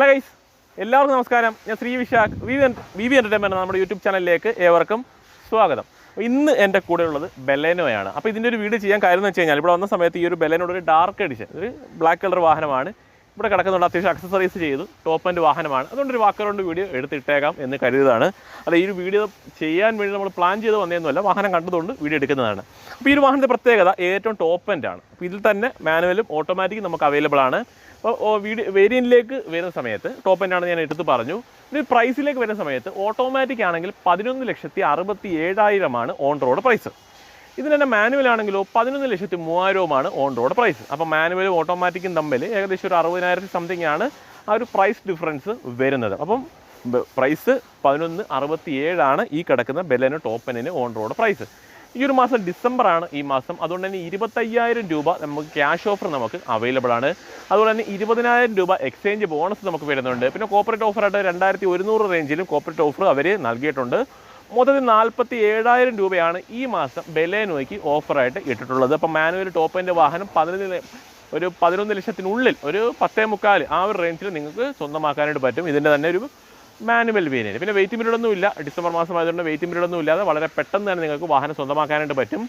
Hello guys എല്ലാവർക്കും നമസ്കാരം. ഞാൻ Shri Vishakh. V V V entertainment നമ്മുടെ യൂട്യൂബ് ചാനലിലേക്ക് ഏവർക്കും സ്വാഗതം. ഇന്ന് എന്റെ കൂടെ ഉള്ളത് ബെലേനോയാണ്. അപ്പോൾ ഇതിന്റെ ഒരു വീഡിയോ ചെയ്യാൻ കാര്യം എന്ന് വെച്ച് കഴിഞ്ഞാൽ ഇവിടെ വന്ന സമയത്ത് ഈ ഒരു ബെലേനോട് ഒരു ഡാർക്ക് എഡിഷൻ ഒരു ബ്ലാക്ക് കളർ വാഹനമാണ്. ഇവിടെ കിടക്കുന്നുണ്ട്. അത്യാവശ്യം അക്സസറീസ് ചെയ്തു. ടോപ്പ് ആൻഡ് വാഹനമാണ്. അതുകൊണ്ട് ഒരു വാക്കറൗണ്ട് വീഡിയോ എടുത്തിട്ടേക്കാം എന്ന് കരുതിയതാണ്. അല്ല ഈ ഒരു വീഡിയോ ചെയ്യാൻ വേണ്ടി നമ്മൾ പ്ലാൻ ചെയ്ത് വന്നതൊന്നുമല്ല വാഹനം കണ്ടതുകൊണ്ട് വീഡിയോ എടുക്കുന്നതാണ്. അപ്പോൾ ഈ ഒരു വാഹനത്തിന്റെ പ്രത്യേകത ഏറ്റവും ടോപ്പ് എൻഡ് ആണ്. അപ്പോൾ ഇതിൽ തന്നെ മാനുവലും ഓട്ടോമാറ്റിക്കും നമുക്ക് അവൈലബിൾ ആണ്. അപ്പോൾ വീഡിയോ വേരിയന്റിലേക്ക് വരുന്ന സമയത്ത് ടോപ്പ് എൻഡാണ് ഞാൻ എടുത്ത് പറഞ്ഞു. ഇനി പ്രൈസിലേക്ക് വരുന്ന സമയത്ത് ഓട്ടോമാറ്റിക് ആണെങ്കിൽ പതിനൊന്ന് ലക്ഷത്തി അറുപത്തി ഏഴായിരമാണ് ഓൺ റോഡ് പ്രൈസ് ഇതിന് തന്നെ മാനുവൽ ആണെങ്കിലോ പതിനൊന്ന് ലക്ഷത്തി മൂവായിരവുമാണ് ഓൺ റോഡ് പ്രൈസ് അപ്പോൾ മാനുവലും ഓട്ടോമാറ്റിക്കും തമ്മിൽ ഏകദേശം ഒരു അറുപതിനായിരത്തി സംതിങ് ആണ് ആ ഒരു പ്രൈസ് ഡിഫറൻസ് വരുന്നത്. അപ്പം പ്രൈസ് പതിനൊന്ന് അറുപത്തി ഏഴാണ് ഈ കിടക്കുന്ന ബെലന് ടോപ്പനിന് ഓൺ റോഡ് പ്രൈസ് ഈ ഒരു മാസം ഡിസംബർ ആണ് ഈ മാസം. അതുകൊണ്ട് തന്നെ ഇരുപത്തയ്യായിരം രൂപ നമുക്ക് ക്യാഷ് ഓഫർ നമുക്ക് അവൈലബിൾ ആണ്. അതുപോലെ തന്നെ ഇരുപതിനായിരം രൂപ എക്സ്ചേഞ്ച് ബോണസ് നമുക്ക് വരുന്നുണ്ട്. പിന്നെ കോപ്പറേറ്റ് ഓഫറായിട്ട് രണ്ടായിരത്തി ഒരുന്നൂറ് റേഞ്ചിലും കോപ്പറേറ്റ് ഓഫർ അവർ നൽകിയിട്ടുണ്ട്. മൊത്തത്തിൽ നാൽപ്പത്തി ഏഴായിരം രൂപയാണ് ഈ മാസം ബെലേനോയ്ക്ക് ഓഫറായിട്ട് ഇട്ടിട്ടുള്ളത്. അപ്പം മാനുവൽ ടോപ്പ് ടോപ്പിന്റെ വാഹനം പതിനൊന്ന് ഒരു പതിനൊന്ന് ലക്ഷത്തിനുള്ളിൽ ഒരു പത്തേ മുക്കാൽ ആ ഒരു റേഞ്ചിൽ നിങ്ങൾക്ക് സ്വന്തമാക്കാനായിട്ട് പറ്റും. ഇതിന്റെ തന്നെ ഒരു മാനുവൽ വേരിയന്റ് പിന്നെ വെയിറ്റ് പീരീഡ് ഒന്നും ഇല്ല. ഡിസംബർ മാസം ആയതുകൊണ്ട് വെയിറ്റ് പീരീഡ് ഒന്നും ഇല്ലാതെ വളരെ പെട്ടെന്ന് തന്നെ നിങ്ങൾക്ക് വാഹനം സ്വന്തമാക്കാനായിട്ട് പറ്റും.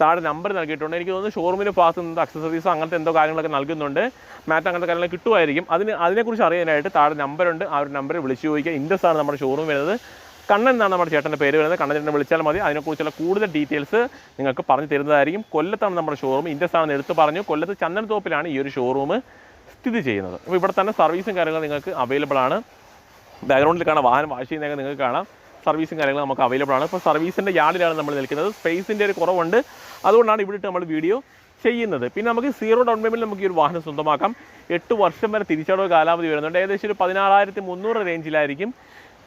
താഴെ നമ്പർ നൽകിയിട്ടുണ്ട്. എനിക്ക് തോന്നുന്നു ഷോറൂമിന് ഭാഗത്ത് നിന്ന് അക്സസറീസ് അങ്ങനത്തെ എന്തോ കാര്യങ്ങളൊക്കെ നൽകുന്നുണ്ട്. മാറ്റ് അങ്ങനത്തെ കാര്യങ്ങൾ കിട്ടുമായിരിക്കും. അതിന് അതിനെക്കുറിച്ച് അറിയാനായിട്ട് താഴെ നമ്പറുണ്ട് ആ ഒരു നമ്പറിൽ വിളിച്ചു ചോദിക്കുക ഇൻഡസ് ആണ് നമ്മുടെ ഷോറൂം വരുന്നത്. കണ്ണൻ എന്നാണ് നമ്മുടെ ചേട്ടന്റെ പേര് വരുന്നത്. കണ്ണൻ ചേട്ടനെ വിളിച്ചാൽ മതി. അതിനെക്കുറിച്ചുള്ള കൂടുതൽ ഡീറ്റെയിൽസ് നിങ്ങൾക്ക് പറഞ്ഞു തരുന്നതായിരിക്കും. കൊല്ലത്താണ് നമ്മുടെ ഷോറൂം ഇൻഡസ് സ്ഥാനം എടുത്ത് പറഞ്ഞു. കൊല്ലത്ത് ചന്ദനത്തോപ്പിലാണ് ഈ ഒരു ഷോറൂം സ്ഥിതി ചെയ്യുന്നത്. അപ്പോൾ ഇവിടെ തന്നെ സർവീസും കാര്യങ്ങളും നിങ്ങൾക്ക് അവൈലബിൾ ആണ്. ബാക്ക്ഗ്രൗണ്ടിൽ കാണാം വാഹനം വാഷ് ചെയ്യുന്നതൊക്കെ നിങ്ങൾക്ക് കാണാം. സർവീസും കാര്യങ്ങളും നമുക്ക് അവൈലബിൾ ആണ്. ഇപ്പോൾ സർവീസിന്റെ യാർഡിലാണ് നമ്മൾ നിൽക്കുന്നത്. സ്പേസിന്റെ ഒരു കുറവുണ്ട്. അതുകൊണ്ടാണ് ഇവിടെ നമ്മൾ വീഡിയോ ചെയ്യുന്നത്. പിന്നെ നമുക്ക് സീറോ ഡൗൺ പേയ്മെന്റ് നമുക്ക് ഈ ഒരു വാഹനം സ്വന്തമാക്കാം. എട്ട് വർഷം വരെ തിരിച്ചടവ് കാലാവധി വരുന്നുണ്ട്. ഏകദേശം ഒരു പതിനാറായിരത്തി മുന്നൂറ് റേഞ്ചിലായിരിക്കും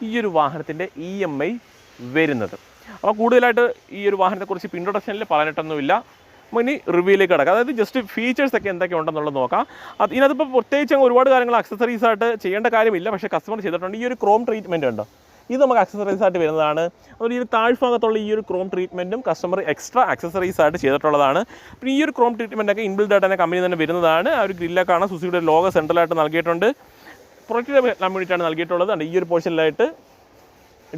ഈ ഒരു വാഹനത്തിന്റെ ഇ എം ഐ വരുന്നത്. അപ്പോൾ കൂടുതലായിട്ട് ഈ ഒരു വാഹനത്തെക്കുറിച്ച് ഇൻട്രൊഡക്ഷനിൽ പറഞ്ഞിട്ടൊന്നുമില്ല നമുക്ക് ഇനി റിവ്യൂയിലേക്ക് കിടക്കാം. അതായത് ജസ്റ്റ് ഫീച്ചേഴ്സ് ഒക്കെ എന്തൊക്കെ ഉണ്ടെന്നുള്ളത് നോക്കാം. അത് ഇതിനകത്തിപ്പോൾ പ്രത്യേകിച്ച് അങ്ങ് ഒരുപാട് കാര്യങ്ങൾ അക്സസറീസ് ആയിട്ട് ചെയ്യേണ്ട കാര്യമില്ല. പക്ഷേ കസ്റ്റമർ ചെയ്തിട്ടുണ്ട്. ഈ ഒരു ക്രോം ട്രീറ്റ്മെന്റ് ഉണ്ടോ. ഇത് നമുക്ക് അക്സസറീസ് ആയിട്ട് വരുന്നതാണ്. അതുപോലെ ഈ ഒരു താഴ്ഭാഗത്തുള്ള ഈ ഒരു ക്രോം ട്രീറ്റ്മെന്റും കസ്റ്റമർ എക്സ്ട്രാ അക്സസറീസ് ആയിട്ട് ചെയ്തിട്ടുള്ളതാണ്. പിന്നെ ഈ ഒരു ക്രോം ട്രീറ്റ്മെന്റൊക്കെ ഇൻബിൽഡ് ആയിട്ട് തന്നെ കമ്പനി തന്നെ വരുന്നതാണ്. ആ ഒരു ഗ്രില്ലൊക്കെയാണ് സുസിയുടെ ലോഗോ സെൻട്രലായിട്ട് നൽകിയിട്ടുണ്ട്. പ്രൊജക്റ്റ് വേണ്ടിയിട്ടാണ് നൽകിയിട്ടുള്ളത്. അതുകൊണ്ട് ഈ ഒരു പോർഷനിലായിട്ട്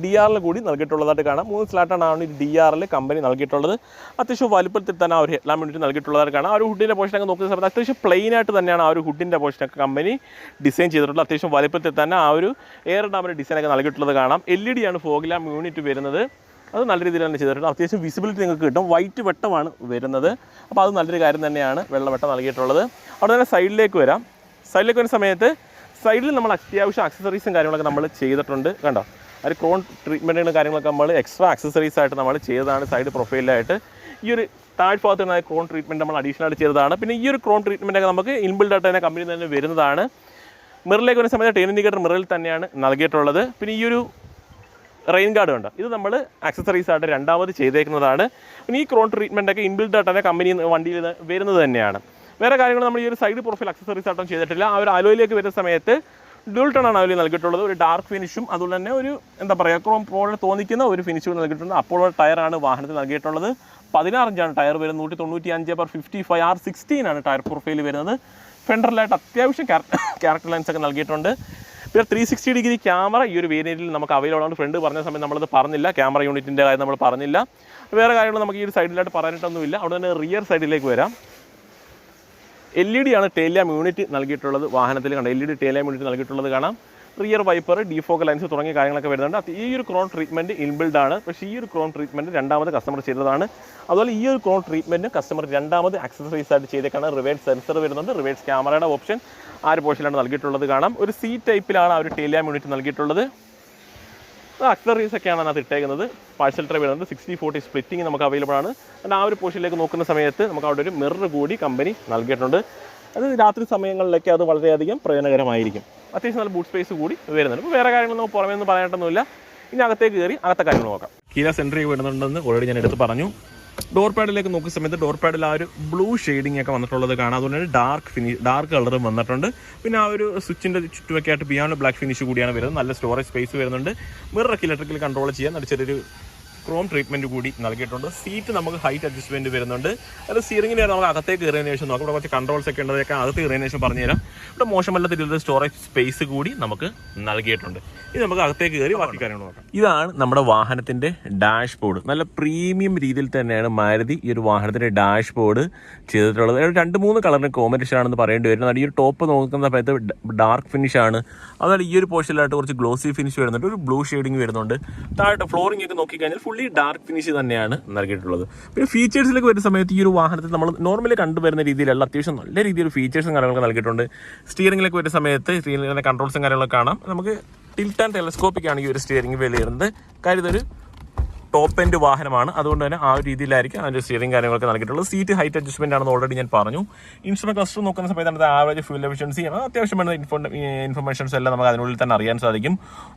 ഡി ആറിൽ കൂടി നൽകിയിട്ടുള്ളതായിട്ട് കാണാം. മൂന്ന് സ്ലാറ്റാണ് ആണ് ഈ ഡി ആറിൽ കമ്പനി നൽകിയിട്ടുള്ളത്. അത്യാവശ്യം വലുപ്പത്തിൽ തന്നെ ആ ഒരു ഹെഡ്ലാം യൂണിറ്റ് നൽകിയിട്ടുള്ളതായിട്ട് കാണാം. ആ ഒരു ഹുഡിന്റെ പോർഷനൊക്കെ നോക്കുന്ന സമയത്ത് അത്യാവശ്യം പ്ലെയിൻ ആയിട്ട് തന്നെയാണ് ആ ഒരു ഹുഡിന്റെ പോർഷനൊക്കെ കമ്പനി ഡിസൈൻ ചെയ്തിട്ടുള്ളത്. അത്യാവശ്യം വലുപ്പത്തിൽ തന്നെ ആ ഒരു എയർ ഡാമിന്റെ ഡിസൈനൊക്കെ നൽകിയിട്ടുള്ളത് കാണാം. എൽ ഇ ഡി ആണ് ഫോഗ്ലാം യൂണിറ്റ് വരുന്നത്. അത് നല്ല രീതിയിൽ തന്നെ ചെയ്തിട്ടുണ്ട്. അത്യാവശ്യം വിസിബിലിറ്റി നിങ്ങൾക്ക് കിട്ടും. വൈറ്റ് വെട്ടമാണ് വരുന്നത്. അപ്പോൾ അത് നല്ലൊരു കാര്യം തന്നെയാണ് വെള്ളവെട്ടം നൽകിയിട്ടുള്ളത്. അവിടെ തന്നെ സൈഡിലേക്ക് വരാം. സൈഡിലേക്ക് വരുന്ന സമയത്ത് സൈഡിൽ നമ്മൾ അത്യാവശ്യം അക്സസറീസും കാര്യങ്ങളൊക്കെ നമ്മൾ ചെയ്തിട്ടുണ്ട്. കണ്ടോ? ഒരു ക്രോൺ ട്രീറ്റ്മെന്റുകളും കാര്യങ്ങളൊക്കെ നമ്മൾ എക്സ്ട്രാ അക്സസറീസ് ആയിട്ട് നമ്മൾ ചെയ്തതാണ് സൈഡ് പ്രൊഫൈലായിട്ട് ഈ ഒരു താഴ്ഭാഗത്ത് നിന്ന് ക്രോൺ ട്രീറ്റ്മെന്റ് നമ്മൾ അഡീഷണൽ ആയിട്ട് ചെയ്തതാണ്. പിന്നെ ഈ ഒരു ക്രോൺ ട്രീറ്റ്മെന്റ് ഒക്കെ നമുക്ക് ഇൻബിൽഡ് ആയിട്ട് തന്നെ കമ്പനി തന്നെ വരുന്നതാണ്. മിറിലേക്ക് വരുന്ന സമയത്ത് ടെയിൻ ഇൻഡിക്കേറ്റർ മിറിൽ തന്നെയാണ് നൽകിയിട്ടുള്ളത്. പിന്നെ ഈ ഒരു റെയിൻ ഗാർഡ് ഉണ്ട് ഇത് നമ്മൾ ആക്സസറീസ് ആയിട്ട് രണ്ടാമത് ചെയ്തേക്കുന്നതാണ്. പിന്നെ ഈ ക്രോൺ ട്രീറ്റ്മെന്റൊക്കെ ഇൻബിൽഡ് ആയിട്ട് തന്നെ കമ്പനി വണ്ടിയിൽ വരുന്നത് തന്നെയാണ്. വേറെ കാര്യങ്ങൾ നമ്മൾ ഈ ഒരു സൈഡ് പ്രൊഫൈൽ അക്സസറീസ് ആയിട്ടും ചെയ്തിട്ടില്ല. ആ ഒരു അലോയിലേക്ക് വരുന്ന സമയത്ത് ഡ്യൂൾ ആണ് അതിൽ നൽകിയിട്ടുള്ളത്. ഒരു ഡാർക്ക് ഫിനിഷും അതുപോലെ തന്നെ ഒരു എന്താ പറയുക ക്രോം പോലെ തോന്നിക്കുന്ന ഒരു ഫിനിഷും നൽകിയിട്ടുണ്ട്. അപ്പോൾ ടയറാണ് വാഹനത്തിൽ നൽകിയിട്ടുള്ളത്. പതിനാറഞ്ചാണ് ടയർ വരുന്നത്. നൂറ്റി തൊണ്ണൂറ്റി അഞ്ച് per fifty five R sixteen ആണ് ടയർ പ്രൊഫൈൽ വരുന്നത്. ഫെൻഡറിലായിട്ട് അത്യാവശ്യം ക്യാരക്ടർ ലൈൻസ് ഒക്കെ നൽകിയിട്ടുണ്ട്. പിന്നെ ത്രീ സിക്സ്റ്റി ഡിഗ്രി ക്യാമറ ഈ ഒരു വേരിയന്റിൽ നമുക്ക് അവൈലബിൾ ആണ്. ഫ്രണ്ട് പറഞ്ഞ സമയം നമ്മളത് പറഞ്ഞില്ല. ക്യാമറ യൂണിറ്റിന്റെ കാര്യം നമ്മൾ പറഞ്ഞില്ല. വേറെ കാര്യങ്ങൾ നമുക്ക് ഈ ഒരു സൈഡിലായിട്ട് പറയാനായിട്ടൊന്നുമില്ല. അവിടെ തന്നെ റിയർ സൈഡിലേക്ക് വരാം. എൽ ഇ ഡി ആണ് ടേലാം യൂണിറ്റ് നൽകിയിട്ടുള്ളത് വാഹനത്തിൽ കണ്ട? എൽ ഇ ഡി ടേലാം യൂണിറ്റ് നൽകിയിട്ടുള്ളത് കാണാം. റിയർ വൈപ്പർ ഡിഫോക്ക് ലൈൻസ് തുടങ്ങിയ കാര്യങ്ങളൊക്കെ വരുന്നുണ്ട്. ഈ ഒരു ക്രോൺ ട്രീറ്റ്മെന്റ് ഇൻബിൽഡ് ആണ്. പക്ഷേ ഈ ഒരു ക്രോൺ ട്രീറ്റ്മെന്റ് രണ്ടാമത് കസ്റ്റമർ ചെയ്തതാണ്. അതുപോലെ ഈ ഒരു ക്രോൺ ട്രീറ്റ്മെന്റ് കസ്റ്റമർ രണ്ടാമത് അക്സസറീസ് ആയിട്ട് ചെയ്തേക്കാണ്. റിവേഴ്സ് സെൻസർ വരുന്നുണ്ട്. റിവേഴ്സ് ക്യാമറയുടെ ഓപ്ഷൻ ആ ഒരു പോർഷനിലാണ് നൽകിയിട്ടുള്ളത് കാണാം. ഒരു സി ടൈപ്പിലാണ് ആ ഒരു ടേലാം യൂണിറ്റ് നൽകിയിട്ടുള്ളത്. അക്സറീസ് ഒക്കെയാണ് അതിനകത്ത് ഇട്ടേക്കുന്നത്. പാഴ്സൽ ട്രേ വരുന്നത് സിക്സ്റ്റി ഫോർട്ടി സ്പ്ലിറ്റിംഗ് നമുക്ക് അവൈലബിൾ ആണ്. അത് ആ ഒരു പോർഷനിലേക്ക് നോക്കുന്ന സമയത്ത് നമുക്ക് അവിടെ ഒരു മിറർ കൂടി കമ്പനി നൽകിയിട്ടുണ്ട്. അത് രാത്രി സമയങ്ങളിലൊക്കെ അത് വളരെയധികം പ്രയോജനകരമായിരിക്കും. അത്യാവശ്യം നല്ല ബൂട്ട് സ്പേസ് കൂടി വരുന്നുണ്ട്. ഇപ്പോൾ വേറെ കാര്യങ്ങൾ നമുക്ക് പുറമേ ഒന്നും പറയാനൊന്നുമില്ല ഇനി അകത്തേക്ക് കയറി അകത്തെ കാര്യങ്ങൾ നോക്കാം. കീല സെൻട്രി വരുന്നുണ്ടെന്ന് ഓൾറെഡി ഞാൻ എടുത്ത് പറഞ്ഞു. ഡോർ പാഡിലേക്ക് നോക്കുന്ന സമയത്ത് ഡോർ പാഡിൽ ആ ഒരു ബ്ലൂ ഷെയ്ഡിംഗ് ഒക്കെ വന്നിട്ടുള്ളത് കാണാം. അതുകൊണ്ട് തന്നെ ഡാർക്ക് ഫിനി ഡാർക്ക് കളറും വന്നിട്ടുണ്ട്. പിന്നെ ആ ഒരു സ്വിച്ചിന്റെ ചുറ്റുമൊക്കെ ആയിട്ട് ബിയോണ്ട് ബ്ലാക്ക് ഫിനിഷ് കൂടിയാണ് വരുന്നത്. നല്ല സ്റ്റോറേജ് സ്പേസ് വരുന്നുണ്ട്. മിററൊക്കെ ഇലക്ട്രിക്കൽ കൺട്രോൾ ചെയ്യാൻ ചെറിയൊരു ക്രോം ട്രീറ്റ്മെന്റ് കൂടി നൽകിയിട്ടുണ്ട്. സീറ്റ് നമുക്ക് ഹൈറ്റ് അഡ്ജസ്റ്റ്മെന്റ് വരുന്നുണ്ട്. അത് സീറിംഗിന് നമ്മൾ അകത്തേക്ക് കയറിയതിനു ശേഷം നോക്കാം. ഇവിടെ കുറച്ച് കൺട്രോൾസ് ഒക്കെ ഉണ്ടതൊക്കെ അകത്ത് കയറിയതിനു ശേഷം പറഞ്ഞുതരാം. ഇവിടെ മോശമല്ലാത്ത രീതിയിൽ സ്റ്റോറേജ് സ്പേസ് കൂടി നമുക്ക് നൽകിയിട്ടുണ്ട്. ഇത് നമുക്ക് അകത്തേക്ക് കയറി ബാക്കി കാര്യങ്ങൾ നോക്കാം. ഇതാണ് നമ്മുടെ വാഹനത്തിന്റെ ഡാഷ് ബോർഡ് നല്ല പ്രീമിയം രീതിയിൽ തന്നെയാണ് മാരുതി ഈ ഒരു വാഹനത്തിന്റെ ഡാഷ് ബോർഡ് ചെയ്തിട്ടുള്ളത് രണ്ട് മൂന്ന് കളറിന് കോമ്പറ്റീഷൻ ആണെന്ന് പറയേണ്ടി വരുന്നത് ഈ ഒരു ടോപ്പ് നോക്കുന്ന സമയത്ത് ഡാർക്ക് ഫിനിഷ് ആണ്. അതുപോലെ ഈ ഒരു പോർഷനിലായിട്ട് കുറച്ച് ഗ്ലോസി ഫിനിഷ് വരുന്നുണ്ട്. ഒരു ബ്ലൂ ഷെയ്ഡിങ് വരുന്നുണ്ട്. താഴെ ഫ്ലോറിംഗ് ഒക്കെ നോക്കിക്കഴിഞ്ഞാൽ ഫുള്ളി ഡാർക്ക് ഫിനിഷ് തന്നെയാണ് നൽകിയിട്ടുള്ളത്. പിന്നെ ഫീച്ചേഴ്സിലേക്ക് വരുന്ന സമയത്ത് ഈ ഒരു വാഹനത്തിൽ നമ്മൾ നോർമലി കണ്ടുവരുന്ന രീതിയിലുള്ള അത്യാവശ്യം നല്ല രീതിയിൽ ഫീച്ചേഴ്സും കാര്യങ്ങളൊക്കെ നൽകിയിട്ടുണ്ട്. സ്റ്റിയറിംഗിലേക്ക് വരുന്ന സമയത്ത് സ്റ്റിയറിംഗിന്റെ കൺട്രോൾസും കാര്യങ്ങളൊക്കെ കാണാം. നമുക്ക് ടിൽറ്റ് ആൻഡ് ടെലസ്കോപ്പിക്കാണ് ഈ ഒരു സ്റ്റിയറിംഗ് വിലയിരുന്നത് കാര്യം ഇതൊരു ടോപ്പ് എൻഡ് വാഹനമാണ്. അതുകൊണ്ട് തന്നെ ആ ഒരു രീതിയിലായിരിക്കും അതിന്റെ സ്റ്റിയറിംഗ് കാര്യങ്ങളൊക്കെ നൽകിയിട്ടുള്ളത്. സീറ്റ് ഹൈറ്റ് അഡ്ജസ്റ്റ്മെന്റ് ആണെന്ന് ഓൾറെഡി ഞാൻ പറഞ്ഞു. ഇൻസ്ട്രുമെന്റ് ക്ലസ്റ്റർ നോക്കുന്ന സമയത്ത് നമ്മുടെ ആവറേജ് ഫ്യൂൽ എഫിഷ്യൻസി അത്യാവശ്യം വേണ്ട ഇൻഫോ ഇൻഫർമേഷൻസ് എല്ലാം നമുക്ക് അതിനുള്ളിൽ തന്നെ അറിയാൻ സാധിക്കും.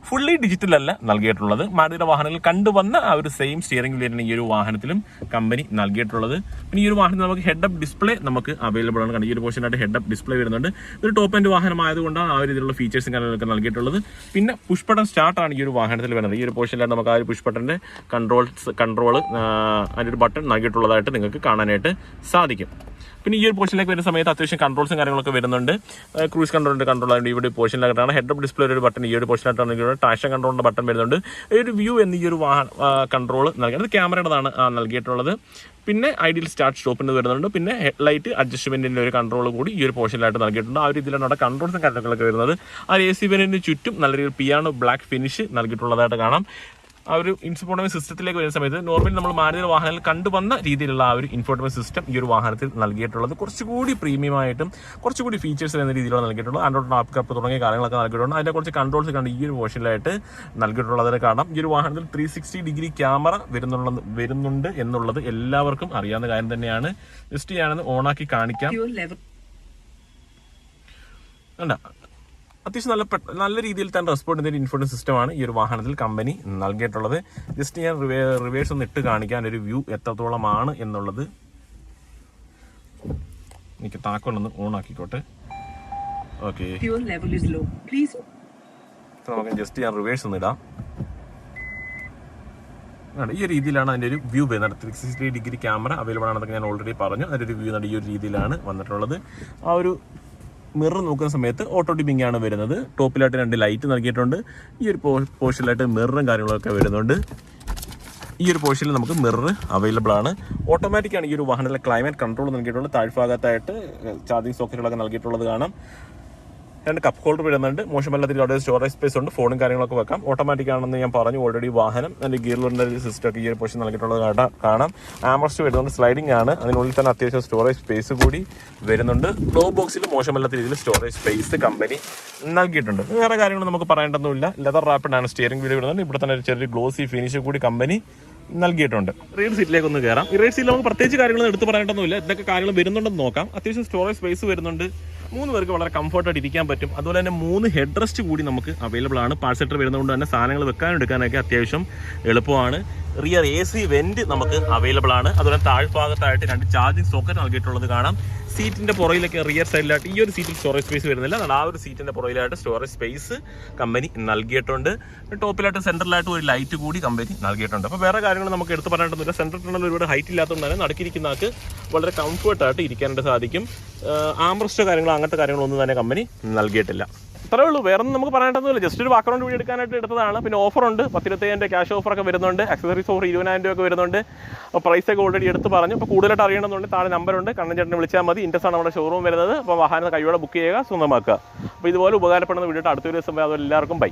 ഫുള്ളി ഡിജിറ്റൽ അല്ല നൽകിയിട്ടുള്ളത്. മാഡിയുടെ വാഹനങ്ങളിൽ കണ്ടുവന്ന ആ ഒരു സെയിം സ്റ്റിയറിംഗ് വീലിന് ഈ ഒരു വാഹനത്തിലും കമ്പനി നൽകിയിട്ടുള്ളത്. പിന്നെ ഈ ഒരു വാഹനത്തിൽ നമുക്ക് ഹെഡ് അപ്പ് ഡിസ്പ്ലേ നമുക്ക് അവൈലബിൾ ആണ്. കാരണം ഈ ഒരു പോർഷനായിട്ട് ഹെഡ് അപ്പ് ഡിസ്പ്ലേ വരുന്നുണ്ട്. ഒരു ടോപ്പ് എൻഡ് വാഹനമായതുകൊണ്ടാണ് ആ ഒരു രീതിയിലുള്ള ഫീച്ചേഴ്സും കാര്യങ്ങളൊക്കെ നൽകിയിട്ടുള്ളത്. പിന്നെ പുഷ്പടൻ സ്റ്റാർട്ടാണ് ഈ ഒരു വാഹനത്തിൽ വരുന്നത്. ഈ ഒരു പോർഷനിലാണ് നമുക്ക് ആ ഒരു പുഷ് ബട്ടന്റെ കൺട്രോൾസ് കൺട്രോൾ അതിന്റെ ഒരു ബട്ടൺ നൽകിയിട്ടുള്ളതായിട്ട് നിങ്ങൾക്ക് കാണാനായിട്ട് സാധിക്കും. പിന്നെ ഈ ഒരു പോർഷനിലേക്ക് വരുന്ന സമയത്ത് അത്യാവശ്യം കൺട്രോൾസും കാര്യങ്ങളൊക്കെ വരുന്നുണ്ട്. ക്രൂസ് കൺട്രോളിന്റെ കൺട്രോൾ ആയിട്ട് ഇവിടെ പോർഷനിലായിട്ടാണ് ഹെഡ് അപ്പ് ഡിസ്പ്ലേ ഒരു ബട്ടൺ ഈ ഒരു പോർഷനിലായിട്ടാണ് ടാഷൻ കൺട്രോളിന്റെ ബട്ടൺ വരുന്നുണ്ട്. ഒരു വ്യൂ എന്ന ഈ ഒരു വാഹന കൺട്രോൾ നൽകുന്നത് ക്യാമറയുടേതാണ് നൽകിയിട്ടുള്ളത്. പിന്നെ ഐഡിയൽ സ്റ്റാർട്ട് സ്റ്റോപ്പിന് വരുന്നുണ്ട്. പിന്നെ ഹെഡ് ലൈറ്റ് അഡ്ജസ്റ്റ്മെന്റിന്റെ ഒരു കൺട്രോൾ കൂടി ഈ ഒരു പോർഷനിലായിട്ട് നൽകിയിട്ടുണ്ട്. ആ ഒരു രീതിയിലാണ് അവിടെ കൺട്രോൾസും കാര്യങ്ങളൊക്കെ വരുന്നത്. ആ എ സി വെന്റിന് ചുറ്റും നല്ലൊരു രീതിയിൽ പിയാനോ ബ്ലാക്ക് ഫിനിഷ് നൽകിയിട്ടുള്ളതായിട്ട് കാണാം. ആ ഒരു ഇൻഫോർട്ടമെന്റ് സിസ്റ്റത്തിലേക്ക് വരുന്ന സമയത്ത് നോർമലി നമ്മൾ മാരുതി വാഹനങ്ങളിൽ കണ്ടുവന്ന രീതിയിലുള്ള ആ ഒരു ഇൻഫോർട്ടമെന്റ് സിസ്റ്റം ഈ ഒരു വാഹനത്തിൽ നൽകിയിട്ടുള്ളത്. കുറച്ചുകൂടി പ്രീമിയം ആയിട്ടും കുറച്ചുകൂടി ഫീച്ചേഴ്സ് എന്ന രീതിയിലാണ് നൽകിയിട്ടുള്ളത് ആൻഡ്രോയിഡ് ആപ്പ് കപ്പ് തുടങ്ങിയ കാര്യങ്ങളൊക്കെ നൽകിയിട്ടുണ്ട്. അതിന്റെ കുറച്ച് കൺട്രോൾസ് കണ്ട് ഈ ഒരു പോർഷനിലായിട്ട് നൽകിയിട്ടുള്ളത് കാണാം. ഈ ഒരു വാഹനത്തിൽ ത്രീ സിക്സ്റ്റി ഡിഗ്രി ക്യാമറ വരുന്നുള്ള വരുന്നുണ്ട് എന്നുള്ളത് എല്ലാവർക്കും അറിയാവുന്ന കാര്യം തന്നെയാണ്. ജസ്റ്റ് ഞാനത് ഓണാക്കി കാണിക്കാം. കണ്ട. അത്യാവശ്യം നല്ല നല്ല രീതിയിൽ തന്നെ റെസ്പോണ്ട് ചെയ്യുന്ന ഒരു സിസ്റ്റം ആണ് ഈ ഒരു വാഹനത്തിൽ കമ്പനി നൽകിയിട്ടുള്ളത്. ജസ്റ്റ് ഞാൻ റിവേഴ്സ് ഒന്ന് ഇട്ട് കാണിക്കാൻ ഒരു വ്യൂ എത്രത്തോളമാണ് എന്നുള്ളത് എനിക്ക് താക്കോലൊന്ന് ഓൺ ആക്കിക്കോട്ടെ. ഓക്കെ നമുക്ക് ജസ്റ്റ് ഞാൻ റിവേഴ്സ് ഒന്ന് ഇടാം. ഈ ഒരു രീതിയിലാണ് അതിന്റെ ഒരു വ്യൂ വരുന്നത്. Three sixty degree camera available ആണെന്നൊക്കെ ഞാൻ ഓൾറെഡി പറഞ്ഞു. അതിന്റെ ഒരു വ്യൂ ഈ ഒരു രീതിയിലാണ് വന്നിട്ടുള്ളത്. ആ ഒരു മിറർ നോക്കുന്ന സമയത്ത് ഓട്ടോ ഡിപ്പിംഗ് ആണ് വരുന്നത്. ടോപ്പിലായിട്ട് രണ്ട് ലൈറ്റ് നൽകിയിട്ടുണ്ട്. ഈ ഒരു പോർഷനിലായിട്ട് മിററും കാര്യങ്ങളൊക്കെ വരുന്നുണ്ട്. ഈ ഒരു പോർഷനിൽ നമുക്ക് മിറർ അവൈലബിൾ ആണ്. ഓട്ടോമാറ്റിക് ആണ് ഈ ഒരു വാഹനത്തിലെ ക്ലൈമറ്റ് കൺട്രോൾ നൽകിയിട്ടുണ്ട്. താഴ്ഭാഗത്തായിട്ട് ചാർജിങ് സോക്കറ്റുകളൊക്കെ നൽകിയിട്ടുള്ളത് കാണാം. രണ്ട് കപ്പ് ഹോൾഡർ വരുന്നുണ്ട് മോശമല്ലാത്ത അവിടെ സ്റ്റോറേജ് സ്പേസ് ഉണ്ട്. ഫോണും കാര്യങ്ങളൊക്കെ വെക്കാം. ഓട്ടോമാറ്റിക് ആണെന്ന് ഞാൻ പറഞ്ഞു ഓൾറെഡി വാഹനം. അതിന്റെ ഗിയറിലുണ്ട് സിസ്റ്റം ഒക്കെ ഈ ഒരു പൊസിഷൻ നൽകിയിട്ടുള്ളത് കാണാം. ആമർസ്റ്റ് വരുന്നുണ്ട്. സ്ലൈഡിംഗ് ആണ്. അതിനുള്ളിൽ തന്നെ അത്യാവശ്യം സ്റ്റോറേജ് സ്പേസ് കൂടി വരുന്നുണ്ട്. ഡോ ബോക്സിൽ മോശമല്ലാത്ത രീതിയിൽ സ്റ്റോറേജ് സ്പേസ് കമ്പനി നൽകിയിട്ടുണ്ട്. വേറെ കാര്യങ്ങൾ നമുക്ക് പറയേണ്ടതൊന്നുമില്ല. ലെതർ റാപ്പിഡ് ആണ് സ്റ്റിയറിംഗ് വീൽ വരുന്നത് ഇവിടെ തന്നെ ഒരു ചെറിയ ഗ്ലോസി ഫിനിഷ് കൂടി കമ്പനി നൽകിയിട്ടുണ്ട്. റേഡ് സീറ്റിലേക്ക് ഒന്ന് കയറാം റീഡ് സീറ്റിൽ നമുക്ക് പ്രത്യേകിച്ച് കാര്യങ്ങളൊന്നും എടുത്ത് പറയേണ്ടതൊന്നുമില്ല. ഇതൊക്കെ കാര്യങ്ങൾ വരുന്നുണ്ടെന്ന് നോക്കാം. അത്യാവശ്യം സ്റ്റോറേജ് സ്പേസ് വരുന്നുണ്ട്. മൂന്ന് പേർക്ക് വളരെ കംഫർട്ടായിട്ട് ഇരിക്കാൻ പറ്റും. അതുപോലെ തന്നെ മൂന്ന് ഹെഡ് റെസ്റ്റ് കൂടി നമുക്ക് അവൈലബിൾ ആണ്. പാഴ്സെറ്റർ വരുന്നതുകൊണ്ട് തന്നെ സാധനങ്ങൾ വെക്കാനും എടുക്കാനൊക്കെ അത്യാവശ്യം എളുപ്പമാണ്. റിയർ എ സി വെന്റ് നമുക്ക് അവൈലബിൾ ആണ്. അതുപോലെ താഴ്ഭാഗത്തായിട്ട് രണ്ട് ചാർജിങ് സോക്കറ്റ് നൽകിയിട്ടുള്ളത് കാണാം. സീറ്റിന്റെ പുറയിലൊക്കെ റിയർ സൈഡിലായിട്ട് ഈ ഒരു സീറ്റിൽ സ്റ്റോറേജ് സ്പേസ് വരുന്നില്ല. എന്നാൽ ആ ഒരു സീറ്റിന്റെ പുറയിലായിട്ട് സ്റ്റോറേജ് സ്പേസ് കമ്പനി നൽകിയിട്ടുണ്ട്. ടോപ്പിലായിട്ട് സെന്ററിലായിട്ട് ഒരു ലൈറ്റ് കൂടി കമ്പനി നൽകിയിട്ടുണ്ട്. അപ്പോൾ വേറെ കാര്യങ്ങൾ നമുക്ക് എടുത്ത് പറയേണ്ടതില്ല സെൻട്രൽ ടണൽ ഒരുപാട് ഹൈറ്റ് ഇല്ലാത്തതുകൊണ്ട് തന്നെ നടുക്കിരിക്കുന്ന ആൾക്ക് വളരെ കംഫർട്ടായിട്ട് ഇരിക്കാനായിട്ട് സാധിക്കും. ആംബ്രസ്റ്റോ കാര്യങ്ങളോ അങ്ങനത്തെ കാര്യങ്ങളൊന്നും തന്നെ കമ്പനി നൽകിയിട്ടില്ല. അത്രേ ഉള്ളൂ. വേറെ ഒന്നും നമുക്ക് പറയേണ്ടതൊന്നുമില്ല ജസ്റ്റ് ഒരു ബാക്ക്ഗ്രൗണ്ട് വീഡിയോ എടുക്കാനായിട്ട് എടുത്തതാണ്. പിന്നെ ഓഫർ ഉണ്ട്. പത്തിരുപത്തയ്യായിരം ക്യാഷ് ഓഫർ ഒക്കെ വരുന്നുണ്ട്. അക്സസറീസ് ഓഫർ ഇരുപതിനായിരം രൂപ ഒക്കെ വരുന്നുണ്ട്. അപ്പോൾ പ്രൈസ് ഒക്കെ ഓൾറെഡി എടുത്ത് പറഞ്ഞു. അപ്പോൾ കൂടുതലായിട്ട് അറിയണമെന്നുണ്ടെങ്കിൽ താഴെ നമ്പറുണ്ട് കണ്ണൻ ചേട്ടനെ വിളിച്ചാൽ മതി. ഇൻട്രസ്റ്റ് ആണ് നമ്മുടെ ഷോറൂം വരുന്നത്. അപ്പോൾ വാഹനം കൈയോടെ ബുക്ക് ചെയ്യുക സ്വന്തമാക്കുക. അപ്പോൾ ഇതുപോലെ ഉപകാരപ്പെടുന്ന വീഡിയോ അടുത്തൊരു ദിവസം അതുപോലെ എല്ലാവർക്കും ബൈ